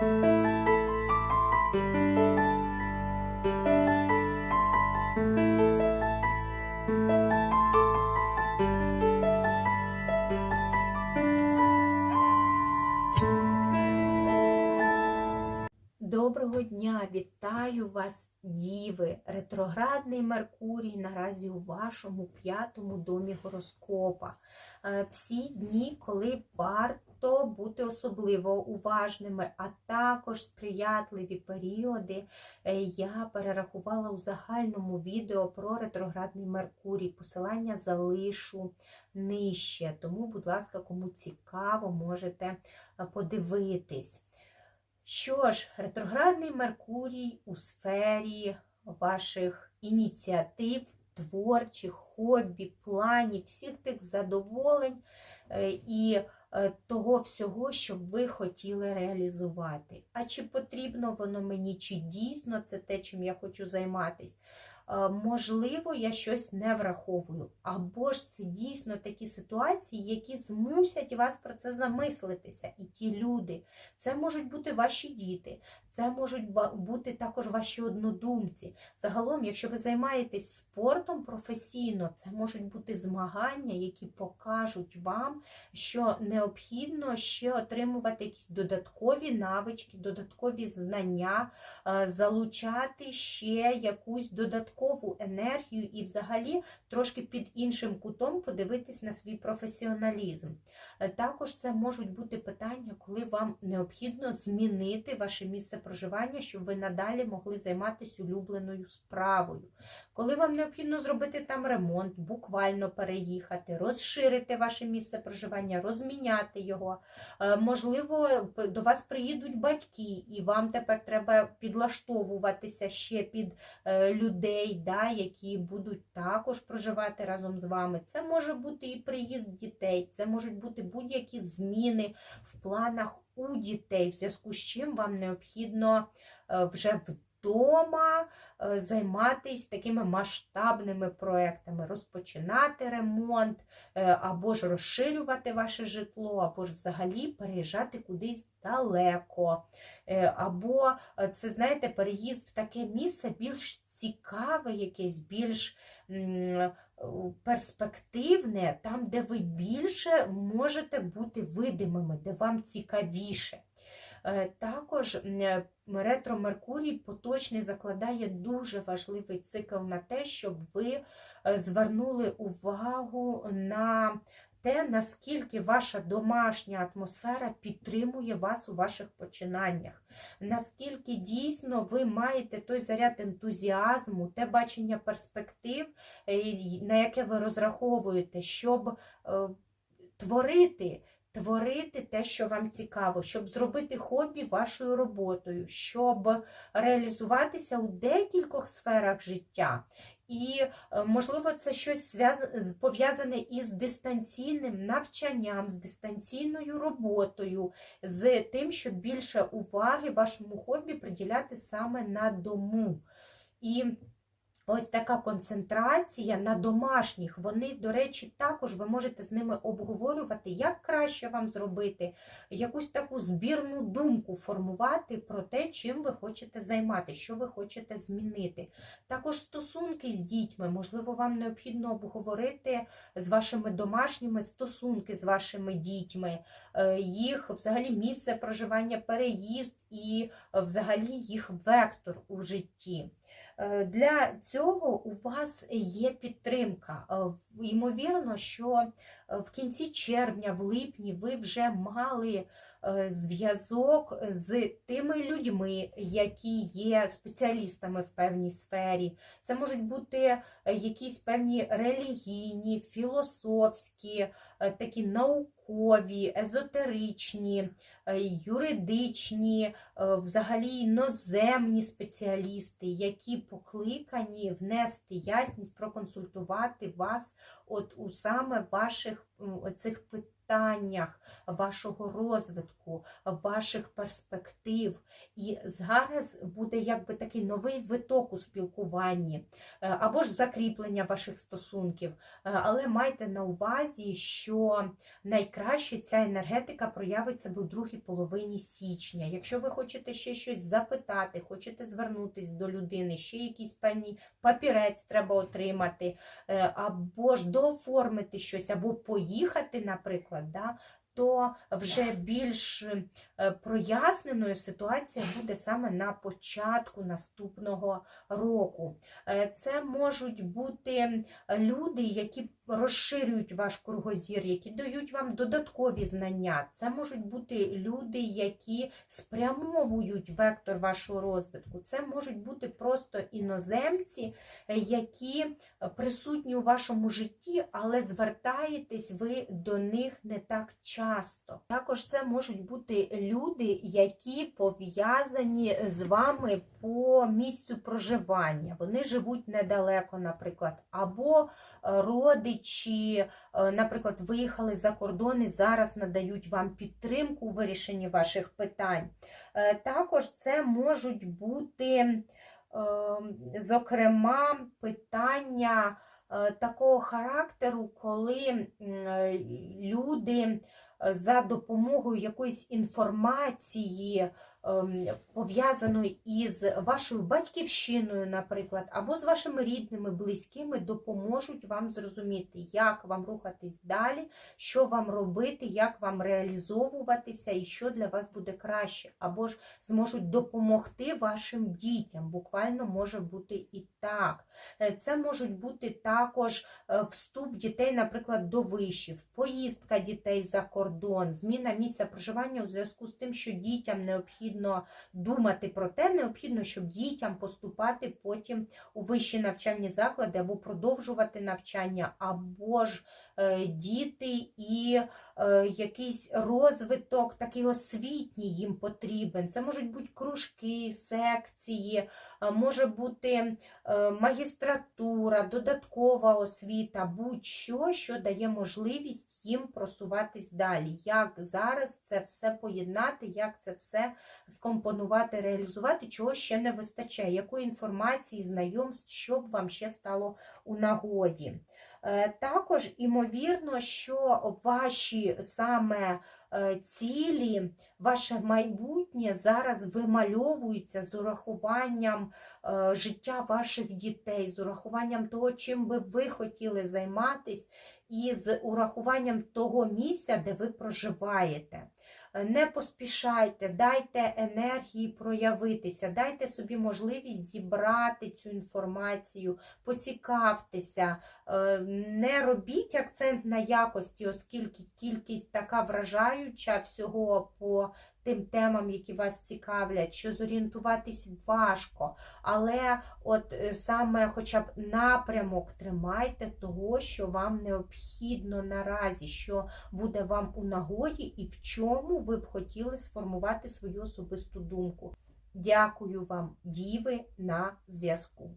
thank you Доброго дня! Вітаю вас, діви! Ретроградний Меркурій наразі у вашому п'ятому домі гороскопа. Е, Всі дні, коли варто бути особливо уважними, а також сприятливі періоди, е, я перерахувала у загальному відео про ретроградний Меркурій. Посилання залишу нижче. Тому, будь ласка, кому цікаво, можете е, подивитись. Що ж, ретроградний Меркурій у сфері ваших ініціатив, творчих, хобі, планів, всіх тих задоволень е, і е, того всього, що ви хотіли реалізувати. А чи потрібно воно мені, чи дійсно це те, чим я хочу займатися? Е, Можливо, я щось не враховую, або ж це дійсно такі ситуації, які змусять вас про це замислитися. І ті люди, це можуть бути ваші діти, це можуть бути також ваші однодумці. Загалом, якщо ви займаєтесь спортом професійно, це можуть бути змагання, які покажуть вам, що необхідно ще отримувати якісь додаткові навички, додаткові знання, е, залучати ще якусь додаткову енергію і, взагалі, трошки під іншим кутом подивитись на свій професіоналізм. Е, Також це можуть бути питання, коли вам необхідно змінити ваше місце проживання, щоб ви надалі могли займатися улюбленою справою. Коли вам необхідно зробити там ремонт, буквально переїхати, розширити ваше місце проживання, розміняти його. Е, Можливо, до вас приїдуть батьки, і вам тепер треба підлаштовуватися ще під е, людей, да, які будуть також проживати разом з вами. Це може бути і приїзд дітей, це можуть бути будь-які зміни в планах у дітей, в зв'язку з чим вам необхідно вже вже вдома е, займатися такими масштабними проектами, розпочинати ремонт, е, або ж розширювати ваше житло, або ж взагалі переїжджати кудись далеко. Е, Або це, знаєте, переїзд в таке місце більш цікаве, якесь, більш перспективне, там, де ви більше можете бути видимими, де вам цікавіше. Е, Також е, ретро Меркурій поточний закладає дуже важливий цикл на те, щоб ви е, звернули увагу на те, наскільки ваша домашня атмосфера підтримує вас у ваших починаннях, наскільки дійсно ви маєте той заряд ентузіазму, те бачення перспектив, на яке ви розраховуєте, щоб творити. Творити те, що вам цікаво, щоб зробити хобі вашою роботою, щоб реалізуватися у декількох сферах життя. І, е, можливо, це щось пов'язане із дистанційним навчанням, з дистанційною роботою, з тим, щоб більше уваги вашому хобі приділяти саме на дому. І Ось така концентрація на домашніх. Вони, до речі, також ви можете з ними обговорювати, як краще вам зробити, якусь таку збірну думку формувати про те, чим ви хочете займатися, що ви хочете змінити. Також стосунки з дітьми. Можливо, вам необхідно обговорити з вашими домашніми стосунки з вашими дітьми, е, їх взагалі місце проживання, переїзд і е, взагалі їх вектор у житті. Е, Для цього у вас є підтримка. Е, Ймовірно, що е, в кінці червня, в липні ви вже мали зв'язок з тими людьми, які є спеціалістами в певній сфері. Це можуть бути е, якісь певні релігійні, філософські, е, такі наукові, езотеричні, е, юридичні, е, взагалі іноземні спеціалісти, які покликані внести ясність, проконсультувати вас от у саме ваших цих питаннях. Питаннях вашого розвитку, ваших перспектив. І зараз буде якби такий новий виток у спілкуванні е, або ж закріплення ваших стосунків. Е, Але майте на увазі, що найкраще ця енергетика проявить себе у другій половині січня. Якщо ви хочете ще щось запитати, хочете звернутись до людини, ще якийсь певний папірець треба отримати, е, або ж дооформити щось, або поїхати, наприклад, да, то вже більш е, проясненою ситуація буде саме на початку наступного року. Е, Це можуть бути люди, які розширюють ваш кругозір, які дають вам додаткові знання. Це можуть бути люди, які спрямовують вектор вашого розвитку. Це можуть бути просто іноземці, е, які присутні у вашому житті, але звертаєтесь ви до них не так часто. Також це можуть бути люди, які пов'язані з вами по місцю проживання. Вони живуть недалеко, наприклад, або е, родичі, е, наприклад, виїхали за кордон і зараз надають вам підтримку у вирішенні ваших питань. Е, Також це можуть бути, зокрема, питання такого характеру, коли люди за допомогою якоїсь інформації, ем, пов'язаної із вашою батьківщиною, наприклад, або з вашими рідними, близькими, допоможуть вам зрозуміти, як вам рухатись далі, що вам робити, як вам реалізовуватися і що для вас буде краще, або ж зможуть допомогти вашим дітям. Буквально може бути і так. Е, Це можуть бути також е, вступ дітей, наприклад, до вишів, поїздка дітей за кордон, зміна місця проживання у зв'язку з тим, що дітям необхідно думати про те, необхідно, щоб дітям поступати потім у вищі навчальні заклади або продовжувати навчання, або ж е, діти і е, якийсь розвиток такий освітній їм потрібен. Це можуть бути кружки, секції, е, може бути магістратура, додаткова освіта, будь-що, що дає можливість їм просуватись далі. Як зараз це все поєднати, як це все скомпонувати, реалізувати, чого ще не вистачає, якої інформації, знайомств, щоб вам ще стало у нагоді. Е, Також, імовірно, що ваші саме е, цілі, ваше майбутнє зараз вимальовується з урахуванням е, життя ваших дітей, з урахуванням того, чим би ви хотіли займатись, і з урахуванням того місця, де ви проживаєте. Е, Не поспішайте, дайте енергії проявитися, дайте собі можливість зібрати цю інформацію, поцікавтеся, Е, не робіть акцент на якості, оскільки кількість така вражаюча всього по тим темам, які вас цікавлять, що зорієнтуватись важко. Але от е, саме хоча б напрямок тримайте того, що вам необхідно наразі, що буде вам у нагоді і в чому ви б хотіли сформувати свою особисту думку. Дякую вам, діви, на зв'язку.